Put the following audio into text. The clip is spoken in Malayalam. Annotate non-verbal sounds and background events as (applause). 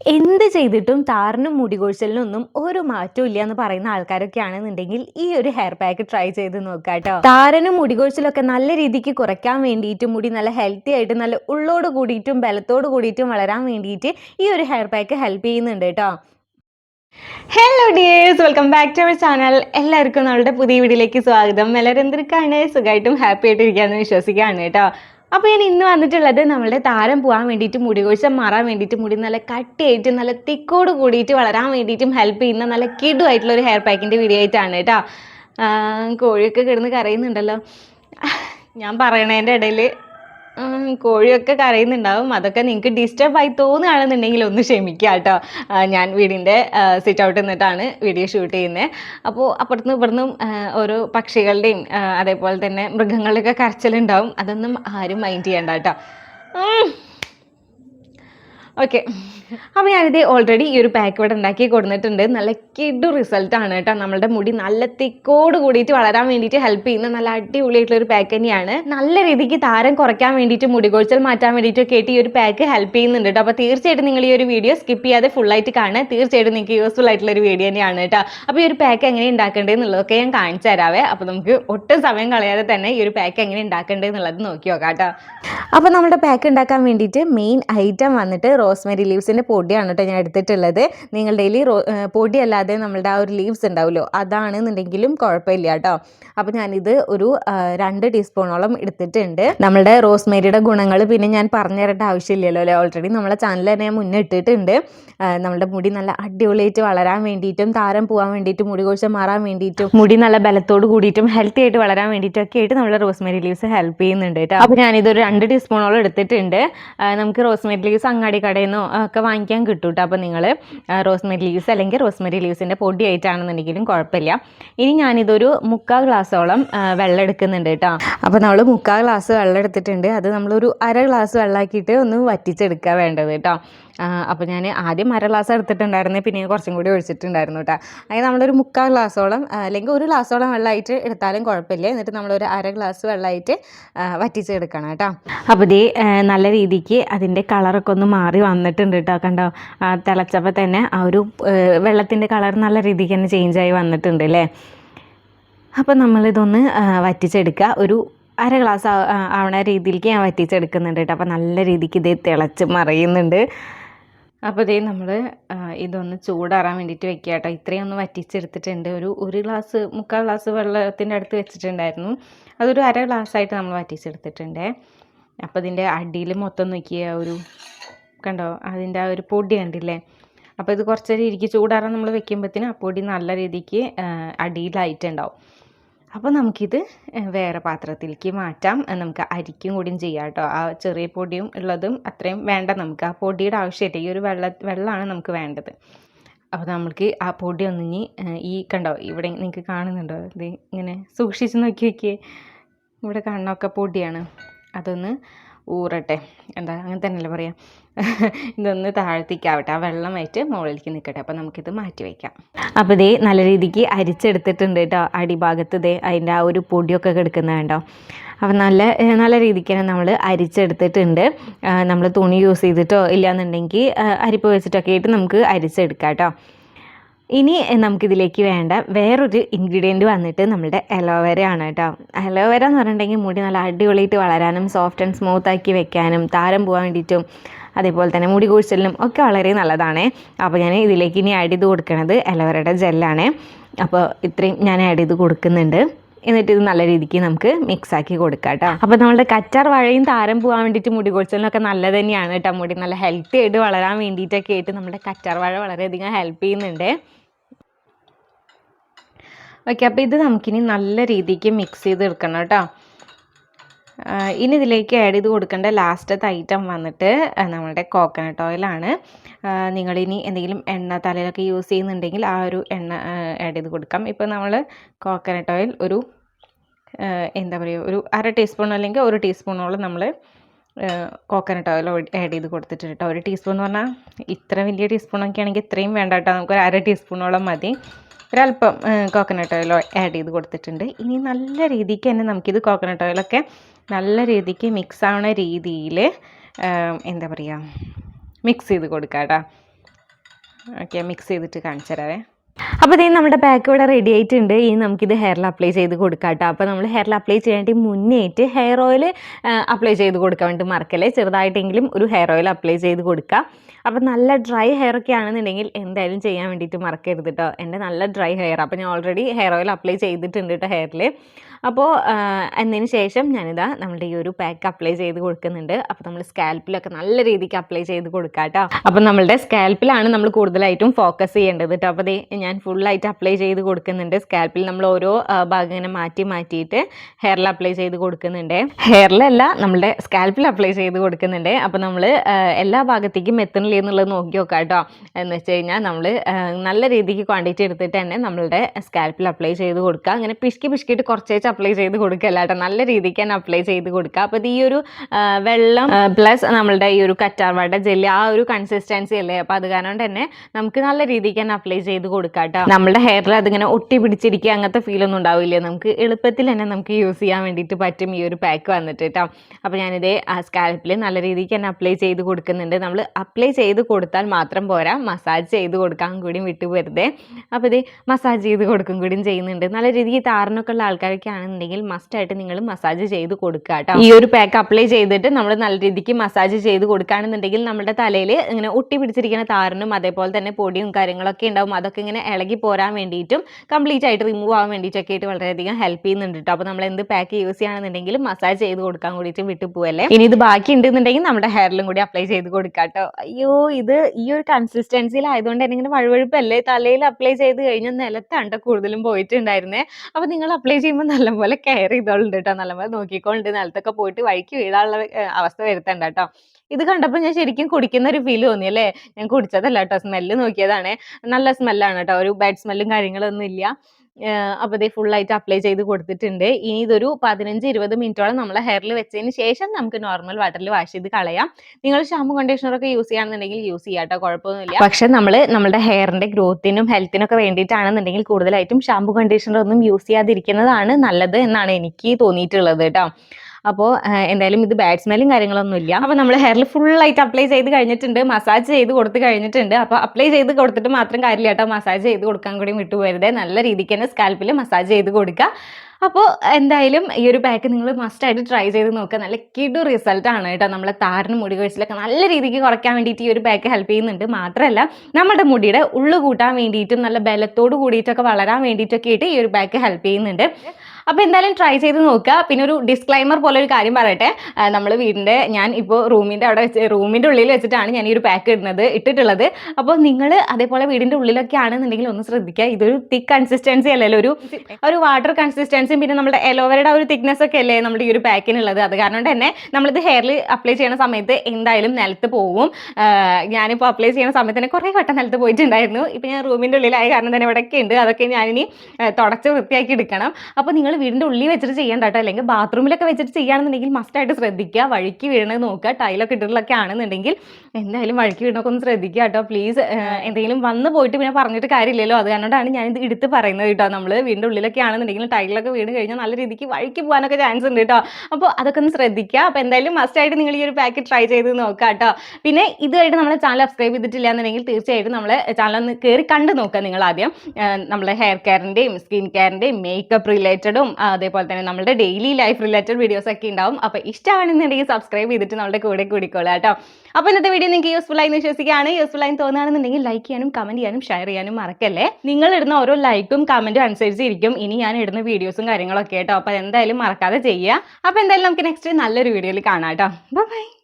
എന്ത് ചെയ്തിട്ടും താരനും മുടി കൊഴിച്ചിലിനും ഒന്നും ഒരു മാറ്റവും ഇല്ല എന്ന് പറയുന്ന ആൾക്കാരൊക്കെ ആണെന്നുണ്ടെങ്കിൽ ഈ ഒരു ഹെയർ പാക്ക് ട്രൈ ചെയ്ത് നോക്കാം കേട്ടോ താരനും മുടി കൊഴിച്ചിലൊക്കെ നല്ല രീതിക്ക് കുറയ്ക്കാൻ വേണ്ടിയിട്ട് മുടി നല്ല ഹെൽത്തി ആയിട്ട് നല്ല ഉള്ളോട് കൂടിയിട്ടും ബലത്തോട് കൂടിയിട്ടും വളരാൻ വേണ്ടിയിട്ട് ഈ ഒരു ഹെയർ പാക്ക് ഹെൽപ്പ് ചെയ്യുന്നുണ്ട് കേട്ടോ hello dears welcome back to our channel എല്ലാവർക്കും നമ്മളുടെ പുതിയ വീഡിയോയിലേക്ക് സ്വാഗതം. എല്ലാവരും എന്തൊക്കെയാണ് സുഖമായിട്ടും ഹാപ്പി ആയിട്ട് ഇരിക്കാന്ന് വിശ്വസിക്കുകയാണ് കേട്ടോ അപ്പോൾ ഞാൻ ഇന്ന് വന്നിട്ടുള്ളത് നമ്മളുടെ താരം പോകാൻ വേണ്ടിയിട്ട് മുടി കൊഴിച്ച മാറാൻ വേണ്ടിയിട്ട് മുടി നല്ല കട്ടിയായിട്ട് നല്ല തിക്കോട് കൂടിയിട്ട് വളരാൻ വേണ്ടിയിട്ടും ഹെൽപ്പ് ചെയ്യുന്ന നല്ല കിഡുമായിട്ടുള്ള ഒരു ഹെയർ പാക്കിന്റെ വീഡിയോ ആയിട്ടാണ് കേട്ടോ. കോഴിയൊക്കെ കിടന്ന് കരയുന്നുണ്ടല്ലോ. ഞാൻ പറയണതിന്റെ ഇടയിൽ ഉം, കോഴിയൊക്കെ കരയുന്നുണ്ടാവും. അതൊക്കെ നിങ്ങക്ക് ഡിസ്റ്റർബ് ആയി തോന്നുകയാണെന്നുണ്ടെങ്കിൽ ഒന്ന് ക്ഷമിക്കുക കേട്ടോ ഞാൻ വീടിന്റെ സിറ്റ് ഔട്ട് നിന്നിട്ടാണ് വീഡിയോ ഷൂട്ട് ചെയ്യുന്നത് അപ്പോൾ അപ്പുറത്തുനിന്ന് ആ, ഓരോ പക്ഷികളുടെയും അതേപോലെ തന്നെ മൃഗങ്ങളുടെയൊക്കെ കരച്ചിലുണ്ടാവും. അതൊന്നും ആരും മൈൻഡ് ചെയ്യണ്ട കേട്ടോ ഓക്കെ. അപ്പോൾ ഞാനിത് ഓൾറെഡി ഈ ഒരു പാക്ക് ഇവിടെ ഉണ്ടാക്കി കൊടുത്തിട്ടുണ്ട്. നല്ല കിഡു റിസൾട്ട് ആണ് കേട്ടോ. നമ്മുടെ മുടി നല്ല തിക്കോട് കൂടിയിട്ട് വളരാൻ വേണ്ടിയിട്ട് ഹെൽപ്പ് ചെയ്യുന്ന നല്ല അടിപൊളിയായിട്ടുള്ള ഒരു പാക്ക് തന്നെയാണ്. നല്ല രീതിക്ക് താരം കുറയ്ക്കാൻ വേണ്ടിയിട്ട് മുടി കൊഴിച്ചൽ മാറ്റാൻ വേണ്ടിയിട്ടൊക്കെ ആയിട്ട് ഈ ഒരു പാക്ക് ഹെൽപ്പ് ചെയ്യുന്നുണ്ട് കേട്ടോ. അപ്പോൾ തീർച്ചയായിട്ടും നിങ്ങൾ ഈ ഒരു വീഡിയോ സ്കിപ്പ് ചെയ്യാതെ ഫുൾ ആയിട്ട് കാണുക. തീർച്ചയായിട്ടും നിങ്ങൾക്ക് യൂസ്ഫുൾ ആയിട്ടുള്ള ഒരു വീഡിയോ തന്നെയാണ് കേട്ടോ. അപ്പോൾ ഈ ഒരു പാക്ക് എങ്ങനെ ഉണ്ടാക്കേണ്ടത് എന്നുള്ളതൊക്കെ ഞാൻ കാണിച്ചു തരാവേ. അപ്പോൾ നമുക്ക് ഒട്ടും സമയം കളയാതെ തന്നെ ഈ ഒരു പാക്ക് എങ്ങനെ ഉണ്ടാക്കേണ്ടത് എന്നുള്ളത് നോക്കി നോക്കാം കേട്ടോ. അപ്പോൾ നമ്മുടെ പാക്ക് ഉണ്ടാക്കാൻ വേണ്ടിയിട്ട് മെയിൻ ഐറ്റം വന്നിട്ട് റോസ്മെരി ലീവ്സിന്റെ പൊടിയാണ് കേട്ടോ ഞാൻ എടുത്തിട്ടുള്ളത്. നിങ്ങൾ ഡെയിലി പൊടി അല്ലാതെ നമ്മളുടെ ആ ഒരു ലീവ്സ് ഉണ്ടാവുമല്ലോ അതാണെന്നുണ്ടെങ്കിലും കുഴപ്പമില്ല കേട്ടോ അപ്പോൾ ഞാനിത് ഒരു രണ്ട് ടീസ്പൂണോളം എടുത്തിട്ടുണ്ട്. നമ്മളുടെ റോസ്മേരിയുടെ ഗുണങ്ങൾ പിന്നെ ഞാൻ പറഞ്ഞു തരേണ്ട ആവശ്യമില്ലല്ലോ അല്ലേ? ഓൾറെഡി നമ്മളെ ചാനൽ തന്നെ ഞാൻ മുന്നേ ഇട്ടിട്ടുണ്ട്. നമ്മുടെ മുടി നല്ല അടിപൊളിയായിട്ട് വളരാൻ വേണ്ടിയിട്ടും താരം പോകാൻ വേണ്ടിയിട്ടും മുടി കോഴ്ച മാറാൻ വേണ്ടിയിട്ടും മുടി നല്ല ബലത്തോട് കൂടിയിട്ടും ഹെൽത്തി ആയിട്ട് വളരാൻ വേണ്ടിയിട്ടും ഒക്കെ ആയിട്ട് നമ്മുടെ റോസ്മേരി ലീവ്സ് ഹെൽപ്പ് ചെയ്യുന്നുണ്ട് കേട്ടോ അപ്പോൾ ഞാനിതൊരു രണ്ട് ടീസ്പൂണോളം എടുത്തിട്ടുണ്ട്. നമുക്ക് റോസ്മേരി ലീവ്സ് അങ്ങാടി കടയിൽ നിന്നോ ഒക്കെ വാങ്ങിക്കാൻ കിട്ടും കേട്ടോ അപ്പോൾ നിങ്ങൾ റോസ്മേരി ലീവ്സ് അല്ലെങ്കിൽ റോസ്മേരി ലീവ്സിന്റെ പൊടി ആയിട്ടാണെന്നുണ്ടെങ്കിലും കുഴപ്പമില്ല. ഇനി ഞാനിതൊരു മുക്കാൽ ഗ്ലാസ്സോളം വെള്ളം എടുക്കുന്നുണ്ട് കേട്ടോ. അപ്പോൾ നമ്മൾ മുക്കാൽ ഗ്ലാസ് വെള്ളം എടുത്തിട്ടുണ്ട്. അത് നമ്മളൊരു അര ഗ്ലാസ് വെള്ളമാക്കിയിട്ട് ഒന്ന് വറ്റിച്ചെടുക്കുക വേണ്ടത് കേട്ടോ. അപ്പോൾ ഞാൻ ആദ്യം അര ഗ്ലാസ് എടുത്തിട്ടുണ്ടായിരുന്നു പിന്നെ കുറച്ചും കൂടി ഒഴിച്ചിട്ടുണ്ടായിരുന്നു കേട്ടോ അങ്ങനെ നമ്മളൊരു മുക്കാൽ ഗ്ലാസ്സോളം അല്ലെങ്കിൽ ഒരു ഗ്ലാസ്സോളം വെള്ളമായിട്ട് എടുത്താലും കുഴപ്പമില്ല. എന്നിട്ട് നമ്മളൊരു അര ഗ്ലാസ് വെള്ളമായിട്ട് വറ്റിച്ചെടുക്കണം കേട്ടോ അപ്പോൾ ഇതേ നല്ല രീതിക്ക് അതിന്റെ കളറൊക്കെ ഒന്ന് മാറി വന്നിട്ടുണ്ട് കേട്ടോ കണ്ടോ? തിളച്ചപ്പോൾ തന്നെ ആ ഒരു വെള്ളത്തിന്റെ കളർ നല്ല രീതിക്ക് തന്നെ ചേഞ്ചായി വന്നിട്ടുണ്ട് അല്ലേ അപ്പോൾ നമ്മളിതൊന്ന് വറ്റിച്ചെടുക്കുക ഒരു അര ഗ്ലാസ് ആവണ രീതിയിലേക്ക് ഞാൻ വറ്റിച്ചെടുക്കുന്നുണ്ട് കേട്ടോ അപ്പോൾ നല്ല രീതിക്ക് ഇത് തിളച്ച് മറിയുന്നുണ്ട്. അപ്പോൾ ഇതേ നമ്മൾ ഇതൊന്ന് ചൂടാറാൻ വേണ്ടിയിട്ട് വെക്കുക കേട്ടോ ഇത്രയും ഒന്ന് വറ്റിച്ചെടുത്തിട്ടുണ്ട്. ഒരു ഒരു ഗ്ലാസ് മുക്കാൽ ഗ്ലാസ് വെള്ളത്തിന്റെ അടുത്ത് വെച്ചിട്ടുണ്ടായിരുന്നു. അതൊരു അര ഗ്ലാസ് ആയിട്ട് നമ്മൾ വറ്റിച്ചെടുത്തിട്ടുണ്ട്. അപ്പോൾ ഇതിന്റെ അടിയിൽ മൊത്തം നോക്കിയ ഒരു കണ്ടോ അതിന്റെ ആ ഒരു പൊടി കണ്ടില്ലേ? അപ്പോൾ ഇത് കുറച്ച് നേരം ഇരിക്കും ചൂടാറാൻ നമ്മൾ വെക്കുമ്പോഴത്തേനും ആ പൊടി നല്ല രീതിക്ക് അടിയിലായിട്ടുണ്ടാവും. അപ്പോൾ നമുക്കിത് വേറെ പാത്രത്തിലേക്ക് മാറ്റാം. നമുക്ക് അരിക്കും കൂടിയും ചെയ്യാം കേട്ടോ. ആ ചെറിയ പൊടിയും ഉള്ളതും അത്രയും വേണ്ട നമുക്ക്. ആ പൊടിയുടെ ആവശ്യമില്ല. ഈ ഒരു വെള്ള വെള്ളമാണ് നമുക്ക് വേണ്ടത്. അപ്പോൾ നമ്മൾക്ക് ആ പൊടി ഒന്ന് ഈ കണ്ടോ ഇവിടെ നിങ്ങൾക്ക് കാണുന്നുണ്ടോ? ഇത് ഇങ്ങനെ സൂക്ഷിച്ച് നോക്കി നോക്കിയേ. ഇവിടെ കാണുന്നൊക്കെ പൊടിയാണ്. അതൊന്ന് ഊറട്ടെ. എന്താ അങ്ങനെ തന്നെയല്ലേ പറയാം? (laughs) ഇതൊന്ന് താഴ്ത്തിക്കാവട്ടെ. ആ വെള്ളമായിട്ട് മുകളിലേക്ക് നിൽക്കട്ടെ അപ്പോൾ നമുക്കിത് മാറ്റി വയ്ക്കാം. അപ്പോൾ ഇതേ നല്ല രീതിക്ക് അരിച്ചെടുത്തിട്ടുണ്ട് കേട്ടോ അടിഭാഗത്ത് ഇതേ അതിന്റെ ആ ഒരു പൊടിയൊക്കെ കിടക്കുന്നത് കണ്ടോ? അപ്പോൾ നല്ല നല്ല രീതിക്ക് തന്നെ നമ്മൾ അരിച്ചെടുത്തിട്ടുണ്ട്. നമ്മൾ തുണി യൂസ് ചെയ്തിട്ടോ ഇല്ലാന്നുണ്ടെങ്കിൽ ആ, അരിപ്പ് വെച്ചിട്ടൊക്കെ ആയിട്ട് നമുക്ക് അരിച്ചെടുക്കാം കേട്ടോ. ഇനി നമുക്കിതിലേക്ക് വേണ്ട വേറൊരു ഇൻഗ്രീഡിയന്റ് വന്നിട്ട് നമ്മുടെ അലോവേര ആണ് കേട്ടോ. അലോവേര എന്ന് പറഞ്ഞിട്ടുണ്ടെങ്കിൽ മുടി നല്ല അടിപൊളിയായിട്ട് വളരാനും സോഫ്റ്റ് ആൻഡ് സ്മൂത്ത് ആക്കി വെക്കാനും താരം പോകാൻ വേണ്ടിയിട്ടും അതേപോലെ തന്നെ മുടി കുഴിച്ചലിനും ഒക്കെ വളരെ നല്ലതാണ്. അപ്പോൾ ഞാൻ ഇതിലേക്ക് ഇനി ആഡ് ചെയ്ത് കൊടുക്കുന്നത് അലോവേരയുടെ ജെല്ലാണ് അപ്പോൾ ഇത്രയും ഞാൻ ആഡ് ചെയ്ത് കൊടുക്കുന്നുണ്ട്. എന്നിട്ട് ഇത് നല്ല രീതിക്ക് നമുക്ക് മിക്സ് ആക്കി കൊടുക്കാം കേട്ടോ. അപ്പോൾ നമ്മുടെ കറ്റാർ വാഴയും താരം പോകാൻ വേണ്ടിയിട്ട് മുടി കൊഴിച്ചലിനൊക്കെ നല്ലത് തന്നെയാണ് കേട്ടോ. മുടി നല്ല ഹെൽത്തി ആയിട്ട് വളരാൻ വേണ്ടിയിട്ടൊക്കെ ആയിട്ട് നമ്മുടെ കറ്റാർ വാഴ വളരെയധികം ഹെൽപ്പ് ചെയ്യുന്നുണ്ട്. ഓക്കെ അപ്പോൾ ഇത് നമുക്കിനി നല്ല രീതിക്ക് മിക്സ് ചെയ്ത് എടുക്കണം കേട്ടോ ഇനി ഇതിലേക്ക് ആഡ് ചെയ്ത് കൊടുക്കേണ്ട ലാസ്റ്റത്തെ ഐറ്റം വന്നിട്ട് നമ്മളുടെ കോക്കനട്ട് ഓയിലാണ് നിങ്ങളിനി എന്തെങ്കിലും എണ്ണ തലയിലൊക്കെ യൂസ് ചെയ്യുന്നുണ്ടെങ്കിൽ ആ ഒരു എണ്ണ ആഡ് ചെയ്ത് കൊടുക്കാം. ഇപ്പോൾ നമ്മൾ കോക്കനട്ട് ഓയിൽ ഒരു എന്താ പറയുക ഒരു അര ടീസ്പൂൺ അല്ലെങ്കിൽ ഒരു ടീസ്പൂണോളം നമ്മൾ കോക്കനട്ട് ഓയിൽ ആഡ് ചെയ്ത് കൊടുത്തിട്ടുണ്ട് കേട്ടോ. ഒരു ടീസ്പൂൺ എന്ന് പറഞ്ഞാൽ ഇത്ര വലിയ ടീസ്പൂണൊക്കെ ആണെങ്കിൽ ഇത്രയും വേണ്ട കേട്ടോ. നമുക്കൊരു അര ടീസ്പൂണോളം മതി. ഒരല്പം കോക്കനട്ട് ഓയിൽ ആഡ് ചെയ്ത് കൊടുത്തിട്ടുണ്ട്. ഇനി നല്ല രീതിക്ക് തന്നെ നമുക്കിത് കോക്കനട്ട് ഓയിലൊക്കെ നല്ല രീതിക്ക് മിക്സ് ആവുന്ന രീതിയിൽ എന്താ പറയുക മിക്സ് ചെയ്ത് കൊടുക്കാം കേട്ടോ ഓക്കെ മിക്സ് ചെയ്തിട്ട് കാണിച്ചു തരാവേ. അപ്പോൾ ഇതേ നമ്മുടെ പാക്ക് ഇവിടെ റെഡി ആയിട്ടുണ്ട്. ഇനി നമുക്കിത് ഹെയറിൽ അപ്ലൈ ചെയ്ത് കൊടുക്കാം കേട്ടോ അപ്പോൾ നമ്മൾ ഹെയറിൽ അപ്ലൈ ചെയ്യേണ്ടി മുന്നേറ്റ് ഹെയർ ഓയിൽ അപ്ലൈ ചെയ്ത് കൊടുക്കാൻ വേണ്ടി മറക്കല്ലേ ചെറുതായിട്ടെങ്കിലും ഒരു ഹെയർ ഓയിൽ അപ്ലൈ ചെയ്ത് കൊടുക്കുക അപ്പോൾ നല്ല ഡ്രൈ ഹെയർ ഒക്കെ ആണെന്നുണ്ടെങ്കിൽ എന്തായാലും ചെയ്യാൻ വേണ്ടിയിട്ട് മറക്കരുത് കേട്ടോ എന്റെ നല്ല ഡ്രൈ ഹെയർ അപ്പോൾ ഞാൻ ഓൾറെഡി ഹെയർ ഓയിൽ അപ്ലൈ ചെയ്തിട്ടുണ്ട് കേട്ടോ ഹെയറിൽ അപ്പോൾ എന്നതിന് ശേഷം ഞാനിതാ നമ്മുടെ ഈ ഒരു പാക്ക് അപ്ലൈ ചെയ്ത് കൊടുക്കുന്നുണ്ട്. അപ്പോൾ നമ്മൾ സ്കാൽപ്പിലൊക്കെ നല്ല രീതിക്ക് അപ്ലൈ ചെയ്ത് കൊടുക്കാം കേട്ടോ അപ്പോൾ നമ്മളുടെ സ്കാൽപ്പിലാണ് നമ്മൾ കൂടുതലായിട്ടും ഫോക്കസ് ചെയ്യേണ്ടത് കേട്ടോ അപ്പോൾ ദേ ഞാൻ ഫുള്ളായിട്ട് അപ്ലൈ ചെയ്ത് കൊടുക്കുന്നുണ്ട്. സ്കാൽപ്പിൽ നമ്മൾ ഓരോ ഭാഗം ഇങ്ങനെ മാറ്റി മാറ്റിയിട്ട് ഹെയറിൽ അപ്ലൈ ചെയ്ത് കൊടുക്കുന്നുണ്ട്. ഹെയറിലല്ല നമ്മുടെ സ്കാൽപ്പിൽ അപ്ലൈ ചെയ്ത് കൊടുക്കുന്നുണ്ട്. അപ്പോൾ നമ്മൾ എല്ലാ ഭാഗത്തേക്കും എത്തണില്ലേ എന്നുള്ളത് നോക്കി നോക്കാം കേട്ടോ എന്ന് വെച്ച് കഴിഞ്ഞാൽ നമ്മൾ നല്ല രീതിക്ക് ക്വാണ്ടിറ്റി എടുത്തിട്ട് തന്നെ നമ്മളുടെ സ്കാൽപ്പിൽ അപ്ലൈ ചെയ്ത് കൊടുക്കുക. അങ്ങനെ പിഷ്കി പിഷ്കിട്ട് കുറച്ചേച്ച് അപ്ലൈ ചെയ്ത് കൊടുക്കുക കേട്ടോ. നല്ല രീതിക്ക് തന്നെ അപ്ലൈ ചെയ്ത് കൊടുക്കുക. അപ്പോൾ ഈ ഒരു വെള്ളം പ്ലസ് നമ്മളുടെ ഈ ഒരു കറ്റാർവാട ജെല്ലി ആ ഒരു കൺസിസ്റ്റൻസി അല്ലേ? അപ്പോൾ അത് കാരണം തന്നെ നമുക്ക് നല്ല രീതിക്ക് തന്നെ അപ്ലൈ ചെയ്ത് കൊടുക്കാം കേട്ടോ നമ്മുടെ ഹെയറിൽ അതിങ്ങനെ ഒട്ടി പിടിച്ചിരിക്കുക അങ്ങനത്തെ ഫീൽ ഒന്നും ഉണ്ടാവില്ല. നമുക്ക് എളുപ്പത്തിൽ തന്നെ നമുക്ക് യൂസ് ചെയ്യാൻ വേണ്ടിയിട്ട് പറ്റും ഈ ഒരു പാക്ക് വന്നിട്ട് കേട്ടോ അപ്പോൾ ഞാനിതേ സ്കാൽപ്പിൽ നല്ല രീതിക്ക് തന്നെ അപ്ലൈ ചെയ്ത് കൊടുക്കുന്നുണ്ട്. നമ്മൾ അപ്ലൈ ചെയ്ത് കൊടുത്താൽ മാത്രം പോരാ. മസാജ് ചെയ്ത് കൊടുക്കാൻ കൂടിയും വിട്ടു പോരുതേ. അപ്പോൾ ഇത് മസാജ് ചെയ്ത് കൊടുക്കും കൂടിയും ചെയ്യുന്നുണ്ട്. നല്ല രീതിക്ക് താരനൊക്കെ ഉള്ള ആൾക്കാരൊക്കെ ആണെന്നുണ്ടെങ്കിൽ മസ്റ്റായിട്ട് നിങ്ങൾ മസാജ് ചെയ്ത് കൊടുക്കുക കേട്ടോ ഈ ഒരു പാക്ക് അപ്ലൈ ചെയ്തിട്ട് നമ്മൾ നല്ല രീതിക്ക് മസാജ് ചെയ്ത് കൊടുക്കുകയാണെന്നുണ്ടെങ്കിൽ നമ്മുടെ തലയിൽ ഇങ്ങനെ ഒട്ടി പിടിച്ചിരിക്കുന്ന താരനും അതേപോലെ തന്നെ പൊടിയും കാര്യങ്ങളൊക്കെ ഉണ്ടാവും. അതൊക്കെ ഇങ്ങനെ ഇളകി പോരാൻ വേണ്ടിയിട്ടും കംപ്ലീറ്റ് ആയിട്ട് റിമൂവ് ആവാൻ വേണ്ടിയിട്ടൊക്കെ ആയിട്ട് വളരെയധികം ഹെൽപ്പ് ചെയ്യുന്നുണ്ട് കേട്ടോ അപ്പോൾ നമ്മൾ എന്ത് പാക്ക് യൂസ് ചെയ്യുകയാണെന്നുണ്ടെങ്കിൽ മസാജ് ചെയ്ത് കൊടുക്കാൻ കൂടിയിട്ട് വിട്ടു പോവല്ലേ? ഇനി ഇത് ബാക്കി ഉണ്ടെന്നുണ്ടെങ്കിൽ നമ്മുടെ ഹെയറിലും കൂടി അപ്ലൈ ചെയ്ത് കൊടുക്കാം കേട്ടോ അയ്യോ ഇത് ഈ ഒരു കൺസിസ്റ്റൻസിയിലായതുകൊണ്ട് തന്നെ ഇങ്ങനെ വഴുവഴുപ്പല്ലേ? തലയിൽ അപ്ലൈ ചെയ്ത് കഴിഞ്ഞാൽ നിലത്താണ് കൂടുതലും പോയിട്ടുണ്ടായിരുന്നേ. അപ്പോൾ നിങ്ങൾ അപ്ലൈ ചെയ്യുമ്പോൾ നല്ലപോലെ കെയർ ചെയ്തോളുണ്ട് കേട്ടോ നല്ലപോലെ നോക്കിക്കൊണ്ട് നിലത്തൊക്കെ പോയിട്ട് വഴിക്ക് വീഴാനുള്ള അവസ്ഥ വരുത്തണ്ട കേട്ടോ ഇത് കണ്ടപ്പോൾ ഞാൻ ശരിക്കും കുടിക്കുന്ന ഒരു ഫീൽ തോന്നി അല്ലേ? ഞാൻ കുടിച്ചതല്ല കേട്ടോ സ്മെല്ല് നോക്കിയതാണ്. നല്ല സ്മെല്ലാണ് കേട്ടോ ഒരു ബാഡ് സ്മെല്ലും കാര്യങ്ങളൊന്നും ഇല്ല. അപ്പോൾ ഇത് ഫുള്ളായിട്ട് അപ്ലൈ ചെയ്ത് കൊടുത്തിട്ടുണ്ട്. ഇനി ഇതൊരു പതിനഞ്ച് ഇരുപത് മിനിറ്റോളം നമ്മൾ ഹെയറിൽ വെച്ചതിന് ശേഷം നമുക്ക് നോർമൽ വാട്ടറിൽ വാഷ് ചെയ്ത് കളയാം. നിങ്ങൾ ഷാമ്പു കണ്ടീഷണർ ഒക്കെ യൂസ് ചെയ്യുകയാണെന്നുണ്ടെങ്കിൽ യൂസ് ചെയ്യാം കേട്ടോ കുഴപ്പമൊന്നുമില്ല. പക്ഷെ നമ്മൾ നമ്മുടെ ഹെയറിന്റെ ഗ്രോത്തിനും ഹെൽത്തിനൊക്കെ വേണ്ടിയിട്ടാണെന്നുണ്ടെങ്കിൽ കൂടുതലായിട്ടും ഷാമ്പു കണ്ടീഷണർ ഒന്നും യൂസ് ചെയ്യാതിരിക്കുന്നതാണ് നല്ലത് എന്നാണ് എനിക്ക് തോന്നിയിട്ടുള്ളത് കേട്ടോ. അപ്പോൾ എന്തായാലും ഇത് ബാഡ് സ്മെല്ലും കാര്യങ്ങളൊന്നും ഇല്ല. അപ്പോൾ നമ്മൾ ഹെയറിൽ ഫുള്ളായിട്ട് അപ്ലൈ ചെയ്ത് കഴിഞ്ഞിട്ടുണ്ട് മസാജ് ചെയ്ത് കൊടുത്ത് കഴിഞ്ഞിട്ടുണ്ട്. അപ്പോൾ അപ്ലൈ ചെയ്ത് കൊടുത്തിട്ട് മാത്രം കാര്യമില്ല കേട്ടോ. മസാജ് ചെയ്ത് കൊടുക്കാൻ കൂടി വിട്ടുപോരുത് നല്ല രീതിക്ക് തന്നെ സ്കാൽപ്പിൽ മസാജ് ചെയ്ത് കൊടുക്കുക അപ്പോൾ എന്തായാലും ഈ ഒരു പാക്ക് നിങ്ങൾ മസ്റ്റായിട്ട് ട്രൈ ചെയ്ത് നോക്കുക നല്ല കിടു റിസൾട്ട് ആണ് കേട്ടോ. നമ്മളെ താരന് മുടി കൊഴിച്ചിലൊക്കെ നല്ല രീതിക്ക് കുറയ്ക്കാൻ വേണ്ടിയിട്ട് ഈ ഒരു പാക്ക് ഹെൽപ്പ് ചെയ്യുന്നുണ്ട്. മാത്രമല്ല നമ്മുടെ മുടിയുടെ ഉള്ളു കൂട്ടാൻ വേണ്ടിയിട്ടും നല്ല ബലത്തോട് കൂടിയിട്ടൊക്കെ വളരാൻ വേണ്ടിയിട്ടൊക്കെ ആയിട്ട് ഈ ഒരു പാക്ക് ഹെൽപ്പ് ചെയ്യുന്നുണ്ട്. അപ്പോൾ എന്തായാലും ട്രൈ ചെയ്ത് നോക്കുക. പിന്നെ ഒരു ഡിസ്ക്ലൈമർ പോലെ ഒരു കാര്യം പറയട്ടെ. നമ്മൾ വീടിന്റെ ഞാൻ ഇപ്പോൾ റൂമിന്റെ അവിടെ വെച്ച് റൂമിന്റെ ഉള്ളിൽ വെച്ചിട്ടാണ് ഞാൻ ഈ ഒരു പാക്ക് ഇടുന്നത് ഇട്ടിട്ടുള്ളത്. അപ്പോൾ നിങ്ങൾ അതേപോലെ വീടിന്റെ ഉള്ളിലൊക്കെ ആണെന്നുണ്ടെങ്കിൽ ഒന്ന് ശ്രദ്ധിക്കുക. ഇതൊരു തിക്ക് കൺസിസ്റ്റൻസി അല്ലേ? ഒരു ഒരു വാട്ടർ കൺസിസ്റ്റൻസി പിന്നെ നമ്മുടെ എലോവരയുടെ ഒരു തിക്നെസ് ഒക്കെ അല്ലേ നമ്മുടെ ഈ ഒരു പാക്കിനുള്ളത് അത് കാരണം തന്നെ നമ്മളിത് ഹെയറിൽ അപ്ലൈ ചെയ്യുന്ന സമയത്ത് എന്തായാലും നിലത്ത് പോകും. ഞാനിപ്പോൾ അപ്ലൈ ചെയ്യുന്ന സമയത്ത് തന്നെ കുറേ വട്ടം നിലത്ത് പോയിട്ടുണ്ടായിരുന്നു. ഇപ്പോൾ ഞാൻ റൂമിന്റെ ഉള്ളിലായ കാരണം തന്നെ ഇവിടെയൊക്കെ ഉണ്ട്. അതൊക്കെ ഞാനിനി തുടച്ച് വൃത്തിയാക്കി എടുക്കണം. അപ്പോൾ നിങ്ങൾ വീടിന്റെ ഉള്ളിൽ വെച്ചിട്ട് ചെയ്യേണ്ട കേട്ടോ. അല്ലെങ്കിൽ ബാത്റൂമിലൊക്കെ വെച്ചിട്ട് ചെയ്യുകയാണെന്നുണ്ടെങ്കിൽ മസ്റ്റായിട്ട് ശ്രദ്ധിക്കുക. വഴിക്ക് വീണത് നോക്കുക. ടൈലൊക്കെ ഇട്ടിട്ടുള്ളൊക്കെ ആണെന്നുണ്ടെങ്കിൽ എന്തായാലും വഴിക്ക് വീണൊക്കെ ഒന്ന് ശ്രദ്ധിക്കുക കേട്ടോ. പ്ലീസ് എന്തെങ്കിലും വന്ന് പോയിട്ട് പിന്നെ പറഞ്ഞിട്ട് കാര്യമില്ലല്ലോ. അത് കാരണമാണ് ഞാനിത് എടുത്ത് പറയുന്നത് കേട്ടോ. നമ്മൾ വീടിന്റെ ഉള്ളിലൊക്കെ ആണെന്നുണ്ടെങ്കിൽ ടൈലൊക്കെ വീണ് കഴിഞ്ഞാൽ നല്ല രീതിക്ക് വഴിക്ക് പോകാനൊക്കെ ചാൻസ് ഉണ്ട് കേട്ടോ. അപ്പോൾ അതൊക്കെ ഒന്ന് ശ്രദ്ധിക്കുക. അപ്പോൾ എന്തായാലും മസ്റ്റായിട്ട് നിങ്ങൾ ഈ ഒരു പാക്കറ്റ് ട്രൈ ചെയ്ത് നോക്കുക കേട്ടോ. പിന്നെ ഇതുമായിട്ട് നമ്മളെ ചാനൽ സബ്സ്ക്രൈബ് ചെയ്തിട്ടില്ല എന്നുണ്ടെങ്കിൽ തീർച്ചയായിട്ടും നമ്മളെ ചാനൽ ഒന്ന് കയറി കണ്ട് നോക്കുക നിങ്ങൾ ആദ്യം. നമ്മളെ ഹെയർ കെയറിന്റെയും സ്കിൻ കെയറിന്റെയും മേക്കപ്പ് റിലേറ്റഡും അതേപോലെ തന്നെ നമ്മുടെ ഡെയിലി ലൈഫ് റിലേറ്റഡ് വീഡിയോസ് ഒക്കെ ഉണ്ടാവും. അപ്പോൾ ഇഷ്ടമാണെന്നുണ്ടെങ്കിൽ സബ്സ്ക്രൈബ് ചെയ്തിട്ട് നമ്മുടെ കൂടെ കൂടിക്കോളാം കേട്ടോ. അപ്പോൾ ഇന്നത്തെ വീഡിയോ നിങ്ങൾക്ക് യൂസ്ഫുൾ ആയി വിശ്വസിക്കുകയാണ് യൂസ്ഫുൾ ആയി തോന്നുകയാണെന്നുണ്ടെങ്കിൽ ലൈക്ക് ചെയ്യാനും കമന്റ് ചെയ്യാനും ഷെയർ ചെയ്യാനും മറക്കല്ലേ? നിങ്ങൾ ഇടുന്ന ഓരോ ലൈക്കും കമന്റും അനുസരിച്ചിരിക്കും. ഇനി ഞാൻ ഇടുന്ന വീഡിയോസും കാര്യങ്ങളൊക്കെ കേട്ടോ. അപ്പോൾ എന്തായാലും മറക്കാതെ ചെയ്യുക. അപ്പോൾ എന്തായാലും നമുക്ക് നെക്സ്റ്റ് നല്ലൊരു വീഡിയോയിൽ കാണാം കേട്ടോ. ബൈ